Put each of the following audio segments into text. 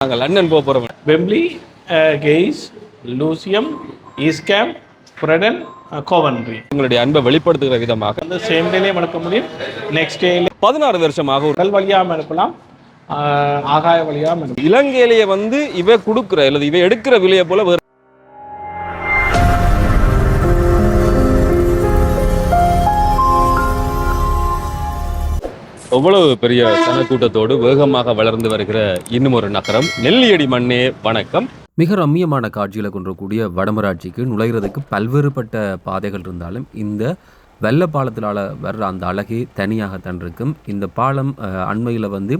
நாங்கள் லண்டன் போக போகிறோம் வெம்ப்லி கெய்ஸ் லூசியம் ஈஸ்கேம் ஃப்ரெடன் கோவன்ட்ரி உங்களுடைய அன்பை வெளிப்படுத்துகிற விதமாக. வந்து சேம் டேலேயும் எடுக்க முடியும். நெக்ஸ்ட் டேல பதினாறு வருஷமாக வழியாகவும் எடுக்கலாம் அஹ், ஆகாய எடுக்கலாம் இலங்கையிலேயே வந்து இவ கொடுக்குற அல்லது இவ எடுக்கிற விலையை போல வேற எவ்வளவு பெரிய சனக்கூட்டத்தோடு வேகமாக வளர்ந்து வருகிற இன்னும் ஒரு நகரம்? நெல்லியடி மண்ணே வணக்கம். மிக ரம்மியமான காட்சிகளை கொன்றக்கூடிய வடமராட்சிக்கு நுழைகிறதுக்கு பல்வேறுபட்ட பாதைகள் இருந்தாலும் இந்த வெள்ள பாலத்திலால வர்ற அந்த அழகே தனியாகத்தான் இருக்கும் இந்த பாலம் அண்மையில் வந்து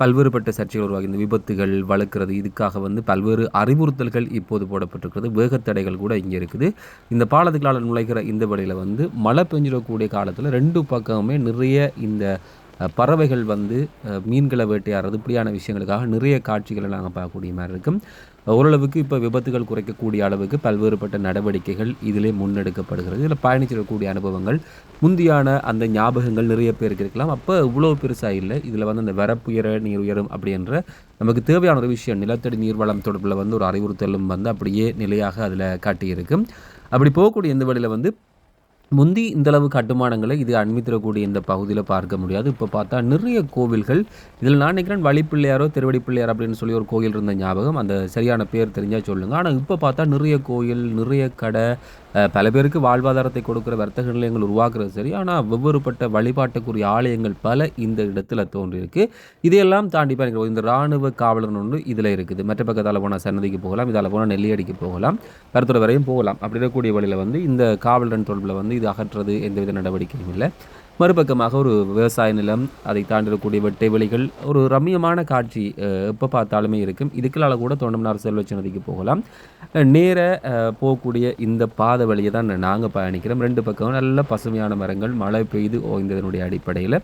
பல்வேறுபட்ட சர்ச்சைகள் உருவாகி இந்த விபத்துகள் வளர்க்குறது இதுக்காக வந்து பல்வேறு அறிவுறுத்தல்கள் இப்போது போடப்பட்டிருக்கிறது. வேகத்தடைகள் கூட இங்கே இருக்குது. இந்த பாலத்துக்களால் நுழைகிற இந்த வழியில் வந்து மழை பெஞ்சிடக்கூடிய காலத்தில் ரெண்டு பக்கமுமே நிறைய இந்த பறவைகள் வந்து மீன்களை வேட்டையாடுறது இப்படியான விஷயங்களுக்காக நிறைய காட்சிகளை நாங்கள் பார்க்கக்கூடிய மாதிரி இருக்கும். ஓரளவுக்கு இப்போ விபத்துகள் குறைக்கக்கூடிய அளவுக்கு பல்வேறுபட்ட நடவடிக்கைகள் இதிலே முன்னெடுக்கப்படுகிறது. இதில் பயணிச்சிடக்கூடிய அனுபவங்கள் முந்தியான அந்த ஞாபகங்கள் நிறைய பேருக்கு இருக்கலாம். அப்போ இவ்வளோ பெருசாக இல்லை. இதில் வந்து அந்த வரப்புயர நீர் உயரும் அப்படின்ற நமக்கு தேவையான ஒரு விஷயம் நிலத்தடி நீர்வளம் தொடர்பில் வந்து ஒரு அறிவுறுத்தலும் வந்து அப்படியே நிலையாக அதில் காட்டியிருக்கும் அப்படி போகக்கூடிய இந்த வழியில் வந்து முந்தி இந்தளவு கட்டுமானங்களை இது அண்மித்திரக்கூடிய இந்த பகுதியில் பார்க்க முடியாது. இப்போ பார்த்தா நிறைய கோவில்கள் இதில் நான் நினைக்கிறேன் வழிப்பிள்ளையாரோ திருவடி பிள்ளையார் அப்படின்னு சொல்லி ஒரு கோயில் இருந்த ஞாபகம் அந்த சரியான பேர் தெரிஞ்சால் சொல்லுங்கள் ஆனால் இப்போ பார்த்தா நிறைய கோயில் நிறைய கடை பல பேருக்கு வாழ்வாதாரத்தை கொடுக்குற வர்த்தக நிலையங்கள் உருவாக்குறது சரி ஆனால் வெவ்வேறுபட்ட வழிபாட்டுக்குரிய ஆலயங்கள் பல இந்த இடத்துல தோன்றியிருக்கு. இதையெல்லாம் தாண்டி பாருங்க இந்த இராணுவ காவலர் ஒன்று இதில் இருக்குது. மற்ற பக்கத்தால் போனால் சன்னதிக்கு போகலாம் இதால் போனால் நெல்லியடிக்கு போகலாம் கருத்துறை வரையும் போகலாம். அப்படி இருக்கக்கூடிய வழியில் வந்து இந்த காவலரன் தொடர்பில் வந்து இது அகற்றுறது எந்தவித நடவடிக்கையும் இல்லை. மறுபக்கமாக ஒரு விவசாய நிலம் அதை தாண்டிடக்கூடிய இருக்கக்கூடிய வெட்டை வெளிகள் ஒரு ரம்மியமான காட்சி எப்போ பார்த்தாலுமே இருக்கும். இதுக்களால் கூட தொண்டமனார் செல்வச்சி நதிக்கு போகலாம். நேர போகக்கூடிய இந்த பாதை வழியை தான் நாங்கள் பயணிக்கிறோம். ரெண்டு பக்கம் நல்ல பசுமையான மரங்கள் மழை பெய்து ஓய்ந்ததனுடைய அடிப்படையில்.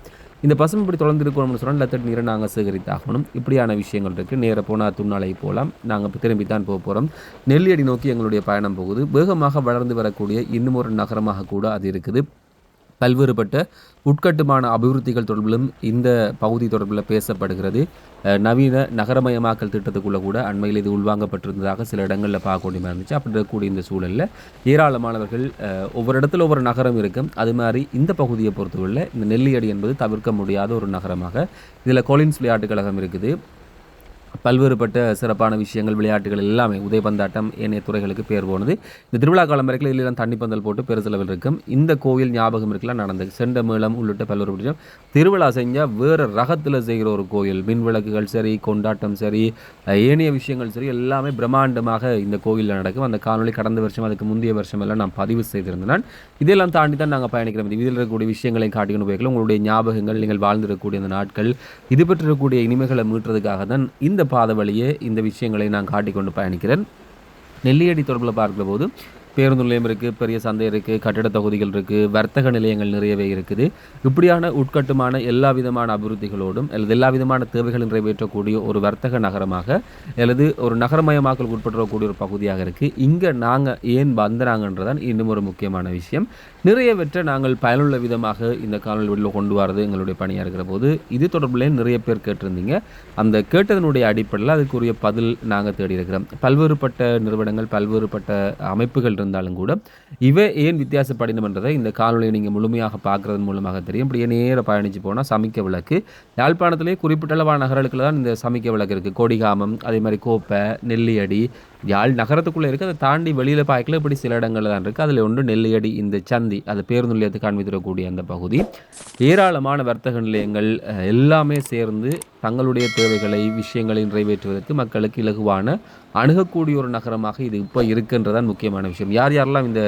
இந்த பசுமை இப்படி தொடர்ந்து இருக்கணும்னு சொன்னால் லத்தட் நீரை நாங்கள் சேகரித்தாகணும் இப்படியான விஷயங்கள் இருக்குது நேராக போனால் துண்ணாலை போகலாம் நாங்கள் இப்போ திரும்பி தான் போக போகிறோம் நெல்லியடி நோக்கி எங்களுடைய பயணம் போகுது. வேகமாக வளர்ந்து வரக்கூடிய இன்னும் ஒரு நகரமாக கூட அது இருக்குது. பல்வேறுபட்ட உட்கட்டுமான அபிவிருத்திகள் தொடர்பிலும் இந்த பகுதி தொடர்பில் பேசப்படுகிறது. நவீன நகரமயமாக்கல் திட்டத்துக்குள்ளே கூட அண்மையில் இது உள்வாங்கப்பட்டிருந்ததாக சில இடங்களில் பார்க்க மாதிரி இருந்துச்சு. அப்படி இருக்கக்கூடிய இந்த சூழலில் ஏராளமானவர்கள் ஒவ்வொரு இடத்துல ஒவ்வொரு நகரம் இருக்கும். அது மாதிரி இந்த பகுதியை பொறுத்தவரையில் இந்த நெல்லியடி என்பது தவிர்க்க முடியாத ஒரு நகரமாக. இதில் கொலின்ஸ் விளையாட்டுக் கழகம் இருக்குது. பல்வேறுபட்ட சிறப்பான விஷயங்கள் விளையாட்டுகள் எல்லாமே உதயபந்தாட்டம் ஏனைய துறைகளுக்கு பேர் போனது. இந்த திருவிழா காலம் வரைக்கும் இல்லைலாம் தண்ணி பந்தல் போட்டு பெருசளவில் இருக்கும். இந்த கோவில் ஞாபகம் இருக்கலாம் நடந்தது. செண்ட மேளம் உள்ளிட்ட பல்வேறு பிடிச்சம் திருவிழா செஞ்சால் வேறு ரகத்தில் செய்கிற ஒரு கோயில் மின் விளக்குகள் சரி கொண்டாட்டம் சரி ஏனைய விஷயங்கள் சரி எல்லாமே பிரம்மாண்டமாக இந்த கோயிலில் நடக்கும். அந்த காணொலி கடந்த வருஷம் அதுக்கு முந்தைய வருஷம் எல்லாம் நான் பதிவு செய்திருந்தேன். இதெல்லாம் தாண்டி தான் நாங்கள் பயணிக்கிறோம் இதில் இருக்கக்கூடிய விஷயங்களையும் காட்டிக்கொண்டு போய்க்கலாம் உங்களுடைய ஞாபகங்கள் நீங்கள் வாழ்ந்திருக்கக்கூடிய அந்த நாட்கள் இது பெற்றிருக்கக்கூடிய இனிமைகளை மீட்டுறதுக்காக தான் இந்த பாத வழியே இந்த விஷயங்களை நான் காட்டிக்கொண்டு பயணிக்கிறேன். நெல்லியடி தொடர்பில் பார்க்கிற போது பேருந்து நிலையம் இருக்குது பெரிய சந்தை இருக்குது கட்டிட தொகுதிகள் இருக்குது வர்த்தக நிலையங்கள் நிறையவே இருக்குது. இப்படியான உட்கட்டுமான எல்லா விதமான அபிவிருத்திகளோடும் அல்லது எல்லா விதமான தேவைகள் நிறைவேற்றக்கூடிய ஒரு வர்த்தக நகரமாக அல்லது ஒரு நகரமயமாக்கல் உட்பட்டுறக்கூடிய ஒரு பகுதியாக இருக்குது இங்கே நாங்கள் ஏன் வந்தனாங்கன்றதான் இன்னும் ஒரு முக்கியமான விஷயம். நிறையவற்றை நாங்கள் பயனுள்ள விதமாக இந்த காணொலி வெளியில் கொண்டு வரது எங்களுடைய பணியாக இருக்கிற போது இது தொடர்பிலே நிறைய பேர் கேட்டிருந்தீங்க. அந்த கேட்டதனுடைய அடிப்படையில் அதுக்குரிய பதில் நாங்கள் தேடி இருக்கிறோம் பல்வேறுபட்ட நிறுவனங்கள் பல்வேறுபட்ட அமைப்புகள் இருந்தாலும் கூட இவை ஏன் வித்தியாசப்படணும்ன்றதை இந்த காணொலியை நீங்கள் முழுமையாக பார்க்குறதன் மூலமாக தெரியும். இப்படியே நேர பயணித்து போனால் சமிக்க விளக்கு. யாழ்ப்பாணத்திலே குறிப்பிட்ட அளவான நகரங்களுக்கு தான் இந்த சமிக்க விளக்கு இருக்குது கொடிகாமம் அதே மாதிரி கோப்பை நெல்லியடி யாழ் நகரத்துக்குள்ளே இருக்குது. அதை தாண்டி வெளியில் பார்க்கல இப்படி சில இடங்கள் தான் இருக்குது. அதில் ஒன்று நெல்லியடி இந்த சந்தி அது பேருந்து நிலையத்தை காண்பித்திடக்கூடிய அந்த பகுதி. ஏராளமான வர்த்தக நிலையங்கள் எல்லாமே சேர்ந்து தங்களுடைய தேவைகளை விஷயங்களை நிறைவேற்றுவதற்கு மக்களுக்கு இலகுவான அணுகக்கூடிய ஒரு நகரமாக இது இப்போ இருக்குன்றதான் முக்கியமான விஷயம். யார் யாரெல்லாம் இந்த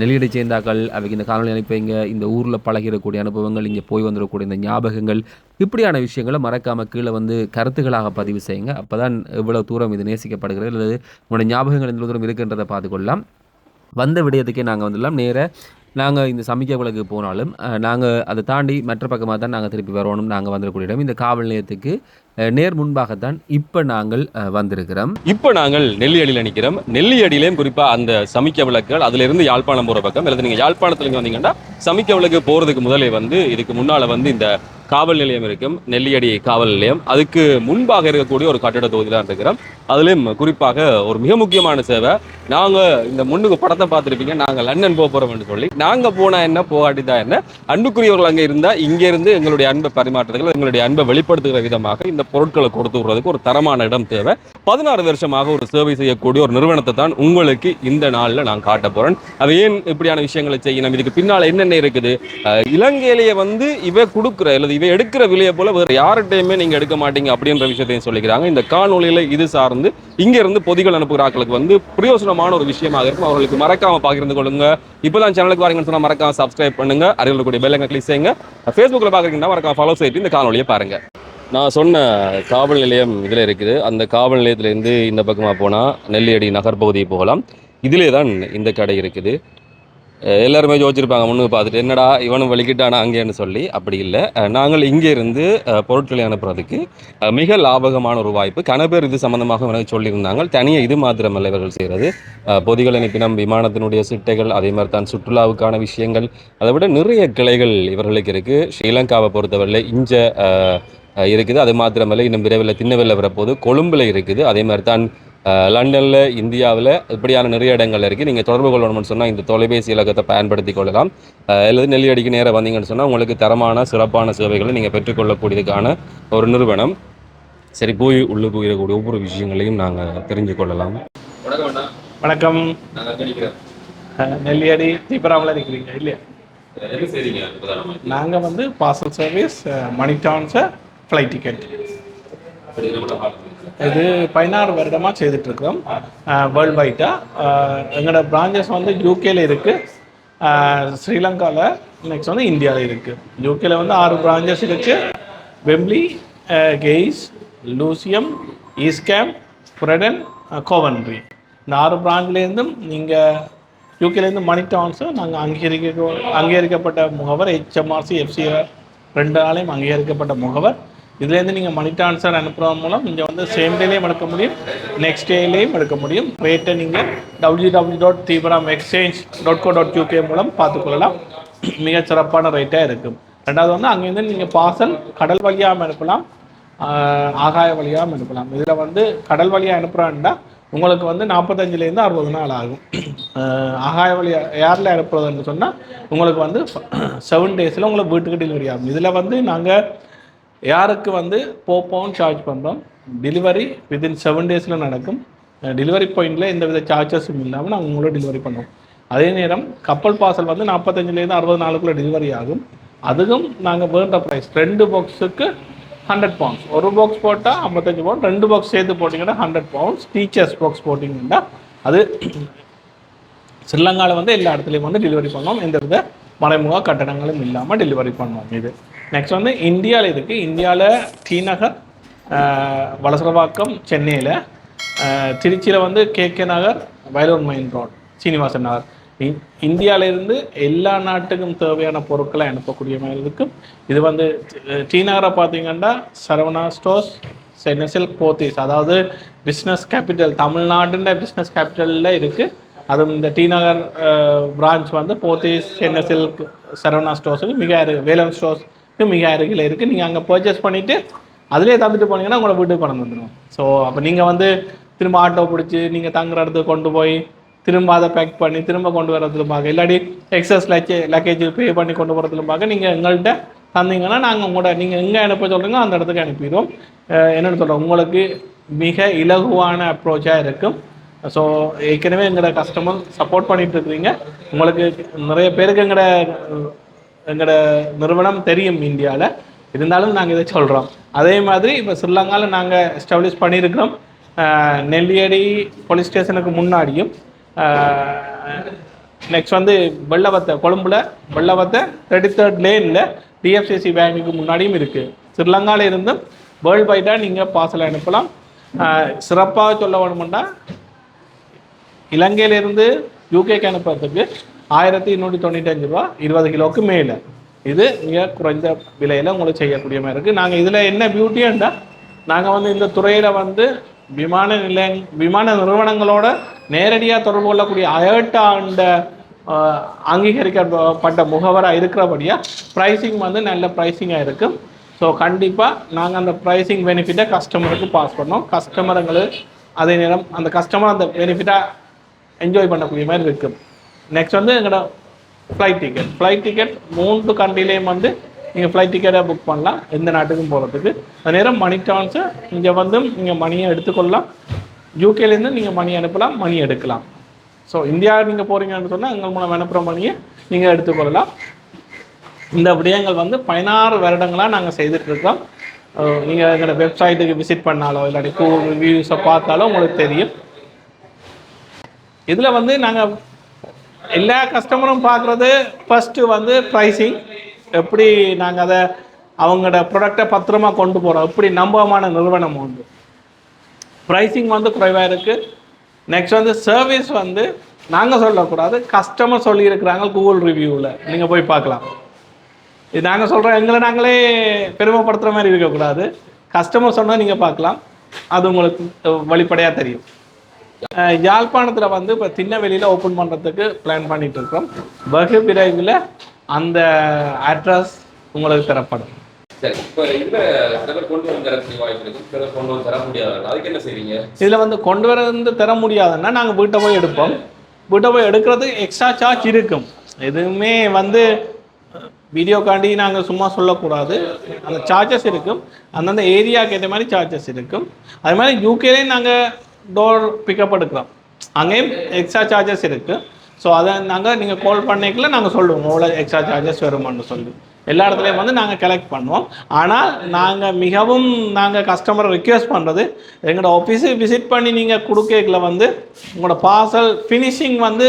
நெல்லியடை சேர்ந்தாக்கள் அவைக்கு இந்த காணொலி அனுப்பிங்க இந்த ஊரில் பழகிடக்கூடிய அனுபவங்கள் இங்கே போய் வந்துடக்கூடிய இந்த ஞாபகங்கள் இப்படியான விஷயங்களை மறக்காமல் கீழே வந்து கருத்துக்களாக பதிவு செய்யுங்க. அப்போ தான் இவ்வளோ தூரம் இது நேசிக்கப்படுகிறது அல்லது உங்களுடைய ஞாபகங்கள் இவ்வளோ தூரம் இருக்குன்றதை பார்த்துக்கொள்ளலாம். வந்த விடயத்துக்கே நாங்கள் வந்துடலாம். நேராக நாங்கள் இந்த சமிக்க விளக்கு போனாலும் நாங்கள் அதை தாண்டி மற்ற பக்கமாக தான் நாங்கள் திருப்பி வரணும் நாங்கள் வந்திருக்கூடிய இடம். இந்த காவல் நிலையத்துக்கு நேர் முன்பாகத்தான் இப்போ நாங்கள் வந்திருக்கிறோம். இப்போ நாங்கள் நெல்லியடியில் நிற்கிறோம் நெல்லியடியிலையும் குறிப்பாக அந்த சமிக்க விளக்குகள் அதிலிருந்து யாழ்ப்பாணம் போகிற பக்கம். அல்லது நீங்கள் யாழ்ப்பாணத்துல வந்தீங்கன்னா சமிக்க விளக்கு போகிறதுக்கு முதலே வந்து இதுக்கு முன்னால் வந்து இந்த காவல் நிலையம் இருக்கும் நெல்லியடி காவல் நிலையம். அதுக்கு முன்பாக இருக்கக்கூடிய ஒரு கட்டட தொகுதி தான் இருக்கிறோம். அதுலேயும் குறிப்பாக ஒரு மிக முக்கியமான சேவை. நாங்கள் இந்த முன்னுக்கு படத்தை பார்த்துருப்பீங்க. நாங்கள் லண்டன் போக போகிறோம்னு சொல்லி. நாங்கள் போனால் என்ன போகாட்டி தான் என்ன அன்புக்குரியவர்கள் அங்கே இருந்தால் இங்கேருந்து எங்களுடைய அன்பை பரிமாற்றத்தில் எங்களுடைய அன்பை வெளிப்படுத்துகிற விதமாக இந்த பொருட்களை கொடுத்து விடுறதுக்கு ஒரு தரமான இடம் தேவை. பதினாறு வருஷமாக ஒரு சேவை செய்யக்கூடிய ஒரு நிறுவனத்தை தான் உங்களுக்கு இந்த நாளில் நான் காட்ட போகிறேன் அது ஏன் இப்படியான விஷயங்களை செய்யணும்? இதுக்கு பின்னால் என்னென்ன இருக்குது? இலங்கையிலேயே வந்து இவை கொடுக்குற அல்லது இவ எடுக்கிற விலையை போல வேறு யார்கிட்டையுமே நீங்கள் எடுக்க மாட்டீங்க அப்படின்ற விஷயத்தையும் சொல்லிக்கிறாங்க. இந்த காணொலியில் இது சார்ந்து இங்கேருந்து பொதிகள் அனுப்புகிற ஆட்களுக்கு வந்து பிரயோசனமான ஒரு விஷயமாக இருக்கும். அவர்களுக்கு மறக்காமல் பகிர்ந்து கொள்ளுங்க. இப்போதான் சேனலுக்கு வரீங்கன்னு சொன்னா மறக்காம சப்ஸ்கிரைப் பண்ணுங்க. அருகில் இருக்கக்கூடிய பெல்லைங்க கிளிக் செய்யுங்க. ஃபேஸ்புக்கில் பார்க்குறீங்கன்னா மறக்காம ஃபாலோ செய்து இந்த காணொலியை பாருங்க. நான் சொன்ன காவல் நிலையம் இதில் இருக்குது. அந்த காவல் நிலையத்திலேருந்து இந்த பக்கமாக போனால் நெல்லியடி நகர்பகுதி போகலாம். இதிலே தான் இந்த கடை இருக்குது. எல்லாருமே யோசிச்சிருப்பாங்க முன்னு பார்த்துட்டு என்னடா இவனும் வலிக்கிட்டானா அங்கேன்னு சொல்லி. அப்படி இல்லை. நாங்கள் இங்கே இருந்து பொருட்களை அனுப்புறதுக்கு மிக லாபகமான ஒரு வாய்ப்பு. கன பேர் இது சம்மந்தமாக எனக்கு சொல்லியிருந்தாங்க. தனியாக இது மாத்திரமல்ல இவர்கள் செய்கிறது பொதிகள் அனுப்பினம் விமானத்தினுடைய சிட்டைகள் அதே மாதிரி தான் சுற்றுலாவுக்கான விஷயங்கள். அதை விட நிறைய கிளைகள் இவர்களுக்கு இருக்குது ஸ்ரீலங்காவை பொறுத்தவரையில் இஞ்ச இருக்குது. அது மாத்திரமல்ல இன்னும் விரைவில் திண்ணவெல்ல வரப்போகுது. கொழும்பில் இருக்குது. அதே மாதிரி தான் லண்டனில் இந்தியாவில் இப்படியான நிறைய இடங்கள் இருக்குது நீங்கள் தொடர்பு கொள்ளணும்னு சொன்னால் இந்த தொலைபேசி இலக்கத்தை பயன்படுத்தி கொள்ளலாம். அல்லது நெல்லியடிக்கு நேராக வந்தீங்கன்னு சொன்னால் உங்களுக்கு தரமான சிறப்பான சேவைகளை நீங்கள் பெற்றுக்கொள்ளக்கூடியதுக்கான ஒரு நிறுவனம். சரி போய் உள்ளே போயிடக்கூடிய ஒவ்வொரு விஷயங்களையும் நாங்கள் தெரிஞ்சு கொள்ளலாம். வணக்கம் நெல்லியடி தீபராமில் இருக்கிறீங்க இல்லையா? நாங்கள் வந்து பார்சல் சர்வீஸ் மணி டான்ஸை ஃப்ளைட் டிக்கெட் இது பதினாறு வருடமாக செய்துட்ருக்கோம் வேர்ல்டு வைட்டாக எங்களோட பிரான்ச்சஸ் வந்து யூகேல இருக்குது ஸ்ரீலங்காவில் நெக்ஸ்ட் வந்து இந்தியாவில் இருக்குது யூகேல வந்து ஆறு பிரான்ச்சஸ் இருக்குது வெம்ப்ளி கெய்ஸ் லூசியம் ஈஸ்கேம் புரடன் கோவன்ட்ரி இந்த ஆறு பிரான்ச்லேருந்தும் நீங்கள் யூகேலேருந்து மணி டவுன்ஸு நாங்கள் அங்கீகரிக்க அங்கீகரிக்கப்பட்ட முகவர் ஹெச்எம்ஆர்சி எஃப்சிஆர் ரெண்டு நாளையும் அங்கீகரிக்கப்பட்ட முகவர். இதுலேருந்து நீங்கள் மணி ட்ரான்ஸ்ஃபர் அனுப்புறது மூலம் இங்கே வந்து சேம் டேலேயும் எடுக்க முடியும் நெக்ஸ்ட் டேலேயும் எடுக்க முடியும். ரேட்டை நீங்கள் W W dot தீபராம் exchange dot co dot UK மூலம் பார்த்துக்கொள்ளலாம் மிகச் சிறப்பான ரேட்டாக இருக்கும். ரெண்டாவது வந்து அங்கேருந்து நீங்கள் பார்சல் கடல் வழியாக அனுப்பலாம். ஆகாய வழியாகவும் அனுப்பலாம். இதில் வந்து கடல் வழியாக அனுப்புகிறான்னா உங்களுக்கு வந்து நாற்பத்தஞ்சிலேருந்து அறுபது நாள் ஆகும். ஆகாய வழி ஏரில் அனுப்புறதுன்னு சொன்னால் உங்களுக்கு வந்து செவன் டேஸில் உங்களுக்கு வீட்டுக்கு டெலிவரி ஆகும். இதில் வந்து நாங்கள் யாருக்கு வந்து போப்போன்னு சார்ஜ் பண்ணுறோம் டெலிவரி வித்தின் செவன் டேஸில் நடக்கும். டெலிவரி பாயிண்டில் எந்த வித சார்ஜஸும் இல்லாமல் நாங்கள் உங்களோட டெலிவரி பண்ணுவோம். அதே நேரம் கப்பல் பார்சல் வந்து நாற்பத்தஞ்சிலேருந்து அறுபது நாளுக்குள்ளே டெலிவரி ஆகும். அதுவும் நாங்கள் வேண்ட ப்ரைஸ் ரெண்டு பாக்ஸுக்கு ஹண்ட்ரட் பவுண்ட்ஸ் ஒரு பாக்ஸ் போட்டால் ஐம்பத்தஞ்சு பவுண்ட் ரெண்டு பாக்ஸ் சேர்த்து போட்டிங்கன்னா ஹண்ட்ரட் பவுண்ட்ஸ் டீச்சர்ஸ் பாக்ஸ் போட்டிங்கன்னா அது ஸ்ரீலங்காவில் வந்து எல்லா இடத்துலையும் வந்து டெலிவரி பண்ணோம் எந்த வித மறைமுக கட்டணங்களும் இல்லாமல் டெலிவரி பண்ணோம் இது. நெக்ஸ்ட் வந்து இந்தியாவில் இருக்குது இந்தியாவில் டிநகர் வலசரவாக்கம் சென்னையில் திருச்சியில் வந்து K K Nagar Vayalur main road Srinivasan Nagar. இந்தியாவிலிருந்து எல்லா நாட்டுக்கும் தேவையான பொருட்களை அனுப்பக்கூடிய மாதிரி இருக்கும். இது வந்து டி- நகரை பார்த்தீங்கன்னா சரவணா ஸ்டோர்ஸ் சென்னை சில்க் போத்தீஸ் அதாவது பிஸ்னஸ் கேபிட்டல் தமிழ்நாடுன்ற பிஸ்னஸ் கேபிட்டலில் இருக்குது அதுவும் இந்த டி நகர் பிரான்ச் வந்து போத்தீஸ் சென்னை சில்க் சரவணா ஸ்டோர்ஸுக்கு மிக அரு வேலன் ஸ்டோர்ஸ் மிக அருகில் இருக்குது நீங்கள் அங்கே பர்ச்சேஸ் பண்ணிவிட்டு அதிலே தந்துட்டு போனீங்கன்னா உங்களை வீட்டுக்கு கொண்டு வந்துடும் ஸோ அப்போ நீங்கள் வந்து திரும்ப ஆட்டோ பிடிச்சி நீங்கள் தங்குற இடத்துக்கு கொண்டு போய் திரும்ப அதை பேக் பண்ணி திரும்ப கொண்டு வரதுல பார்க்க இல்லாட்டி எக்ஸஸ் லக்கே லக்கேஜ் பே பண்ணி கொண்டு போகிறதுல பார்க்க நீங்கள் எங்கள்கிட்ட தந்தீங்கன்னா நாங்கள் உங்களோட நீங்கள் எங்கே அனுப்ப சொல்கிறீங்க அந்த இடத்துக்கு அனுப்பிடுவோம். என்னென்னு சொல்கிறோம் உங்களுக்கு மிக இலகுவான அப்ரோச்சாக இருக்கும். ஸோ ஏற்கனவே எங்களோட கஸ்டமர் சப்போர்ட் பண்ணிகிட்டு இருக்கிறீங்க. உங்களுக்கு நிறைய பேருக்கு எங்களோட எங்களோட நிறுவனம் தெரியும் இந்தியாவில் இருந்தாலும் நாங்கள் இதை சொல்கிறோம் அதே மாதிரி இப்போ ஸ்ரீலங்காவில் நாங்கள் எஸ்டாப்ளிஷ் பண்ணியிருக்கிறோம். நெல்லியடி போலீஸ் ஸ்டேஷனுக்கு முன்னாடியும். நெக்ஸ்ட் வந்து வெள்ளவத்தை கொழும்புல வெள்ளவத்தை தேர்ட்டி தேர்ட் லேனில் டிஎஃப்சிசி பேங்குக்கு முன்னாடியும் இருக்குது ஸ்ரீலங்காவில் இருந்தும் வேர்ல்டு வைடாக நீங்கள் பார்சல் அனுப்பலாம். சிறப்பாக சொல்ல வேணுமெண்டா இலங்கையிலிருந்து யூகேக்கு அனுப்புறதுக்கு ஆயிரத்தி இன்னூற்றி தொண்ணூத்தஞ்சு ரூபா இருபது கிலோவுக்கு மேலே. இது மிக குறைந்த விலையில் உங்களுக்கு செய்யக்கூடிய மாதிரி இருக்குது நாங்கள் இதில் என்ன பியூட்டியாண்டா நாங்கள் வந்து இந்த துறையில் வந்து விமான நிலைய விமான நிறுவனங்களோட நேரடியாக தொடர்பு கொள்ளக்கூடிய அயர்ட்டாண்ட அங்கீகரிக்கப்பட்ட முகவராக இருக்கிறபடியாக ப்ரைஸிங் வந்து நல்ல ப்ரைஸிங்காக இருக்கும் ஸோ கண்டிப்பாக நாங்கள் அந்த ப்ரைஸிங் பெனிஃபிட்டை கஸ்டமருக்கு பாஸ் பண்ணோம். கஸ்டமருங்களுக்கு அதே நேரம் அந்த கஸ்டமர் அந்த பெனிஃபிட்டாக என்ஜாய் பண்ணக்கூடிய மாதிரி இருக்கும் நெக்ஸ்ட் வந்து எங்களோட ஃப்ளைட் டிக்கெட் ஃப்ளைட் டிக்கெட் மூன்று கண்ட்ரிலேயும் வந்து நீங்கள் ஃப்ளைட் டிக்கெட்டை புக் பண்ணலாம். எந்த நாட்டுக்கும் போகிறதுக்கு அது நேரம் மணி ட்ரான்ஸ்ஃபர் இங்கே வந்து நீங்கள் மணியை எடுத்துக்கொள்ளலாம். யூகேலேருந்து நீங்கள் மணி அனுப்பலாம் மணி எடுக்கலாம். ஸோ இந்தியா நீங்கள் போகிறீங்கன்னு சொன்னால் எங்கள் மூலம் அனுப்புகிற மணியை நீங்கள் எடுத்துக்கொள்ளலாம். இந்த விடயங்கள் வந்து பதினாறு வருடங்களாக நாங்கள் செய்துட்ருக்கோம் நீங்கள் எங்களோட வெப்சைட்டுக்கு விசிட் பண்ணாலோ இல்லாட்டி கூகுள் ரிவ்யூஸை பார்த்தாலோ உங்களுக்கு தெரியும். இதில் வந்து நாங்கள் எல்லா கஸ்டமரும் பார்க்குறது ஃபஸ்ட்டு வந்து ப்ரைஸிங் எப்படி நாங்கள் அதை அவங்களோட ப்ராடக்டை பத்திரமா கொண்டு போகிறோம் எப்படி நம்பகமான நிறுவனம் உண்டு? ப்ரைஸிங் வந்து குறைவாக இருக்குது நெக்ஸ்ட் வந்து சர்வீஸ் வந்து நாங்கள் சொல்லக்கூடாது. கஸ்டமர் சொல்லியிருக்கிறாங்க கூகுள் ரிவ்யூவில் நீங்கள் போய் பார்க்கலாம். இது நாங்கள் சொல்கிறோம் எங்களை நாங்களே பெருமைப்படுத்துகிற மாதிரி இருக்கக்கூடாது. கஸ்டமர் சொன்னால் நீங்கள் பார்க்கலாம். அது உங்களுக்கு வெளிப்படையாக தெரியும். யாழ்ப்பாணத்தில் வந்து இப்போ திண்ணவெளியில் ஓப்பன் பண்ணுறதுக்கு பிளான் பண்ணிட்டு இருக்கோம் வெகு விரைவில் அந்த அட்ரஸ் உங்களுக்கு தரப்படும். இதுல வந்து கொண்டு வந்து தர முடியாதுன்னா நாங்கள் வீட்டை போய் எடுப்போம். வீட்டை போய் எடுக்கிறதுக்கு எக்ஸ்ட்ரா சார்ஜ் இருக்கும். எதுவுமே வந்து வீடியோக்காண்டி நாங்கள் சும்மா சொல்லக்கூடாது. அந்த சார்ஜஸ் இருக்கும். அந்தந்த ஏரியாவுக்கு ஏற்ற மாதிரி சார்ஜஸ் இருக்கும். அது மாதிரி யூகேலேயும் நாங்கள் டோர் பிக்கப் எடுக்கிறோம். அங்கேயும் எக்ஸ்ட்ரா சார்ஜஸ் இருக்குது ஸோ அதை நாங்கள் நீங்கள் கால் பண்ணிக்கல நாங்கள் சொல்லுவோம். எவ்வளோ எக்ஸ்ட்ரா சார்ஜஸ் வருமானு சொல்லி. எல்லா இடத்துலையும் வந்து நாங்கள் கலெக்ட் பண்ணுவோம். ஆனால் நாங்கள் மிகவும் நாங்கள் கஸ்டமரை ரிக்வெஸ்ட் பண்ணுறது எங்களோட ஆஃபீஸு விசிட் பண்ணி நீங்கள் கொடுக்கல வந்து உங்களோட பார்சல் ஃபினிஷிங் வந்து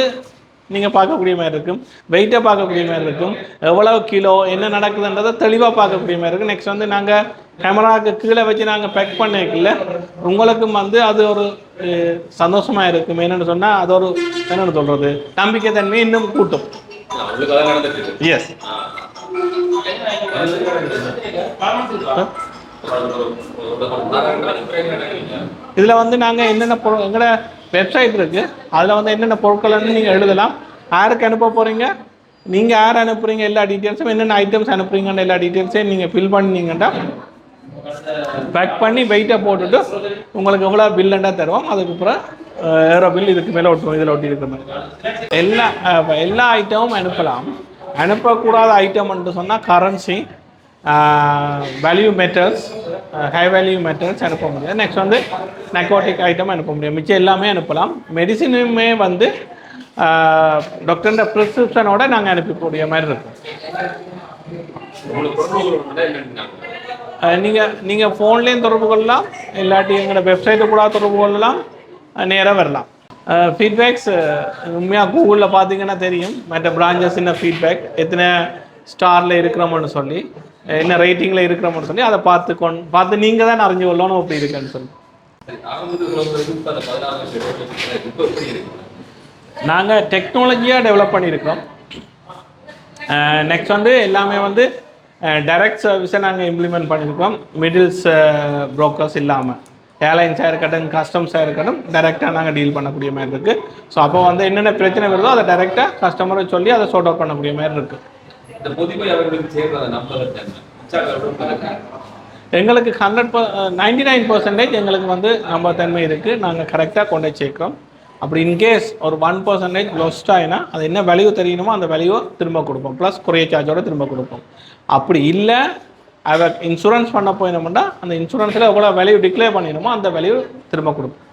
நீங்கள் பார்க்கக்கூடிய மாதிரி இருக்கும். வெயிட்டை பார்க்கக்கூடிய மாதிரி இருக்கும். எவ்வளோ கிலோ என்ன நடக்குதுன்றதை தெளிவாக பார்க்கக்கூடிய மாதிரி இருக்கும். நெக்ஸ்ட் வந்து நாங்கள் கேமராவுக்கு கீழே வச்சு நாங்கள் பேக் பண்ணிக்கல உங்களுக்கும் வந்து அது ஒரு சந்தோஷமாக சந்தோஷமா இருக்கும். என்னென்னு சொன்னால் அது ஒரு என்னென்னு சொல்கிறது நம்பிக்கை தன்மை இன்னும் கூட்டும். எஸ் இதில் வந்து நாங்கள் என்னென்ன பொருள் எங்களோட வெப்சைட் இருக்குது அதில் வந்து என்னென்ன பொருட்கள்னு நீங்கள் எழுதலாம். யாருக்கு அனுப்ப போகிறீங்க நீங்கள் யார் அனுப்புகிறீங்க எல்லா டீட்டெயில்ஸும் என்னென்ன ஐட்டம்ஸ் அனுப்புறீங்கன்னு எல்லா டீட்டெயில்ஸையும் நீங்கள் ஃபில் பண்ணிங்கன்னா பேக் பண்ணி வெயிட்டை போட்டுட்டு உங்களுக்கு எவ்வளோ பில்லுண்டா தருவோம்? அதுக்கப்புறம் ஏரோ பில் இதுக்கு மேலே ஒட்டுவோம் இதில் ஒட்டி இருக்கிற மாதிரி. எல்லா எல்லா ஐட்டமும் அனுப்பலாம். அனுப்பக்கூடாத ஐட்டம்ன்ட்டு சொன்னால் currency value metals high value metals அனுப்ப முடியாது. நெக்ஸ்ட் வந்து நெக்கோட்டிக் ஐட்டம் அனுப்ப முடியும். மிச்சம் எல்லாமே அனுப்பலாம். மெடிசினுமே வந்து டாக்டர்ன்ற ப்ரிஸ்கிரிப்ஷனோட நாங்கள் அனுப்பக்கூடிய மாதிரி இருக்கும். நீங்கள் நீங்கள் ஃபோன்லேயும் தொடர்பு கொள்ளலாம் இல்லாட்டி எங்களோட வெப்சைட்டு கூட தொடர்பு கொள்ளலாம் நேராக வரலாம். ஃபீட்பேக்ஸ் உண்மையாக கூகுளில் பார்த்தீங்கன்னா தெரியும். மற்ற பிரான்ச்சஸ் என்ன ஃபீட்பேக் எத்தனை ஸ்டாரில் இருக்கிறோம்னு சொல்லி என்ன ரேட்டிங்கில் இருக்கிறோம்னு சொல்லி அதை பார்த்து கொண் பார்த்து நீங்கள் தான் அறிஞ்சு கொள்ளணும் அப்படி இருக்குன்னு சொல்லி. நாங்கள் டெக்னாலஜியாக டெவலப் பண்ணியிருக்கிறோம். நெக்ஸ்ட் வந்து எல்லாமே வந்து டைரக்ட் சர்வீஸை நாங்கள் இம்ப்ளிமெண்ட் பண்ணியிருக்கோம். மிடில்ஸ் brokers இல்லாமல் ஏர்லைன்ஸாக இருக்கட்டும் கஸ்டம்ஸாக இருக்கட்டும் டைரெக்டாக நாங்கள் டீல் பண்ணக்கூடிய மாதிரி இருக்குது ஸோ அப்போ வந்து என்னென்ன பிரச்சனை வருதோ அதை டைரெக்டாக கஸ்டமரை சொல்லி அதை சார்ட் அவுட் பண்ணக்கூடிய மாதிரி இருக்குது இந்த பொதுமை அவர்களுக்கு சேர்றத நம்புறது எங்களுக்கு hundred per ninety nine percentage எங்களுக்கு வந்து நம்பத்தன்மை இருக்குது நாங்கள் கரெக்டாக கொண்டு சேர்க்குறோம் அப்படி இன்கேஸ் ஒரு ஒன் பர்சன்டேஜ் லொஸ்ட் ஆகினா அது என்ன வேல்யூ தெரியணுமோ அந்த வேல்யூவை திரும்ப கொடுப்போம். ப்ளஸ் குறைய சார்ஜோட திரும்ப கொடுப்போம். அப்படி இல்லை அதை இன்சூரன்ஸ் பண்ண போயினோம்னா அந்த இன்சூரன்ஸில் எவ்வளோ வேல்யூ டிக்ளேர் பண்ணிடணுமோ அந்த வேல்யூ திரும்ப கொடுப்போம்.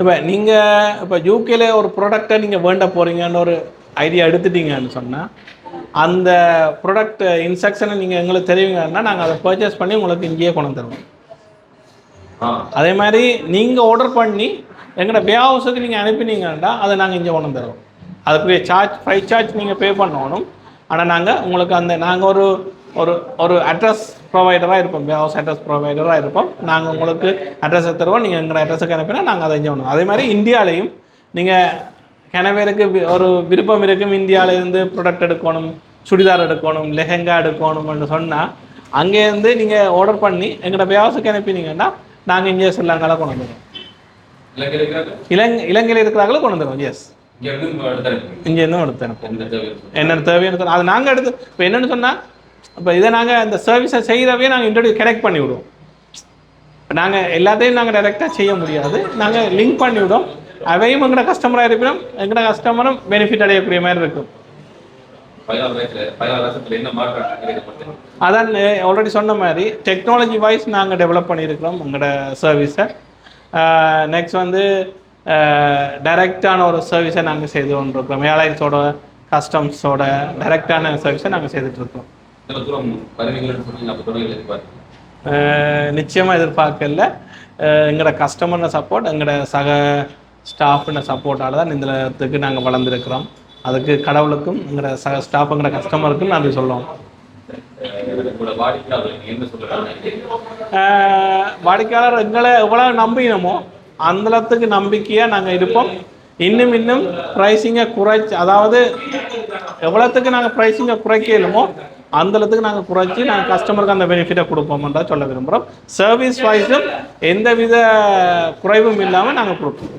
இப்போ நீங்கள் இப்போ யூகேல ஒரு ப்ராடக்டை நீங்கள் வேண்ட போகிறீங்கன்னு ஒரு ஐடியா எடுத்துட்டீங்கன்னு சொன்னால் அந்த ப்ராடக்ட் இன்ஸ்ட்ரக்ஷனை நீங்கள் எங்களுக்கு தெரியுங்கன்னா நாங்கள் அதை பர்ச்சேஸ் பண்ணி உங்களுக்கு இங்கேயே கொண்டு தருவோம். அதே மாதிரி நீங்கள் ஆர்டர் பண்ணி எங்கள்கிட்ட பே ஹவுஸுக்கு நீங்கள் அனுப்பினீங்கன்னா அதை நாங்கள் இங்கே கொண்டு தருவோம் அதுக்குரிய சார்ஜ் ஃப்ரை சார்ஜ் நீங்கள் பே பண்ணணும். ஆனால் நாங்கள் உங்களுக்கு அந்த நாங்கள் ஒரு ஒரு ஒரு அட்ரஸ் ப்ரொவைடராக இருப்போம். பே ஹவுஸ் அட்ரஸ் ப்ரொவைடராக இருப்போம். நாங்கள் உங்களுக்கு அட்ரஸை தருவோம். நீங்கள் எங்களோட அட்ரஸுக்கு அனுப்பினா நாங்கள் அதை இங்கே பண்ணுவோம் அதே மாதிரி இந்தியாவிலையும் நீங்கள் கணவருக்கு ஒரு விருப்பம் இருக்கும் இந்தியாவிலேருந்து ப்ராடக்ட் எடுக்கணும் சுடிதார் எடுக்கணும் லெஹெங்கா எடுக்கணும்னு சொன்னால் அங்கேருந்து நீங்கள் ஆர்டர் பண்ணி எங்களோட பே ஹவுஸுக்கு அனுப்பினீங்கன்னா நாங்கள் இங்கே ஸ்ரீலங்காவில் கொண்டு வந்துடுவோம் இலங்கை இலங்கையில் இருக்கிறாங்களும் கொண்டு வந்துடுவோம் எஸ் இங்க இருந்து உங்க இடத்துல இருக்கு. இங்கேருந்தும் எடுத்து அனுப்புவோம். என்னென்ன சொன்னா- அது நாங்கள் எடுத்து இப்போ என்னென்னு சொன்னால் இப்போ இதை நாங்கள் இந்த சர்வீஸை செய்கிறவே நாங்கள் இன்ட்ரடியூஸ் கனெக்ட் பண்ணி விடுவோம். நாங்கள் எல்லாத்தையும் நாங்கள் டைரெக்டாக செய்ய முடியாது. நாங்கள் லிங்க் பண்ணி விடுவோம். அவையும் எங்களோட கஸ்டமராக இருப்பினும் எங்களோட கஸ்டமரும் பெனிஃபிட் அடையக்கூடிய மாதிரி இருக்கும் பதினாறு வயசுல பதினாறு வருஷத்துல என்ன மாற்றம் கிடைக்கப்பட்டது அதான் ஆல்ரெடி சொன்ன மாதிரி டெக்னாலஜி வைஸ் நாங்கள் டெவலப் பண்ணியிருக்கிறோம் எங்களோட சர்வீஸை நெக்ஸ்ட் வந்து டைரெக்டான ஒரு சர்வீஸை நாங்கள் செய்து கொண்டிருக்கிறோம். ஏர்லைன்ஸோட கஸ்டம்ஸோட டைரெக்டான சர்வீஸை நாங்கள் செய்துட்ருக்கோம் நிச்சயமாக எதிர்பார்க்கல. எங்களோட கஸ்டமர்ன சப்போர்ட் எங்களோட சக ஸ்டாஃப்ன சப்போர்ட்டால் தான் இந்த இடத்துக்கு நாங்கள் வளர்ந்துருக்கிறோம். அதுக்கு கடவுளுக்கும் எங்களோட ச ஸ்டாஃபுங்கிற கஸ்டமருக்கும் நன்றி சொல்லுவோம் வாடிக்கையாளர் எங்களை எவ்வளோ நம்பினமோ அந்த நம்பிக்கையாக நாங்கள் இருப்போம். இன்னும் இன்னும் ப்ரைஸிங்கை குறைச்சி அதாவது எவ்வளோத்துக்கு நாங்கள் ப்ரைஸிங்கை குறைக்கலுமோ அந்த நாங்கள் குறைச்சி நாங்கள் கஸ்டமருக்கு அந்த பெனிஃபிட்டை கொடுப்போம்ன்றத சொல்ல விரும்புகிறோம். சர்வீஸ் வைஸும் எந்தவித குறைவும் இல்லாமல் நாங்கள் கொடுப்போம்.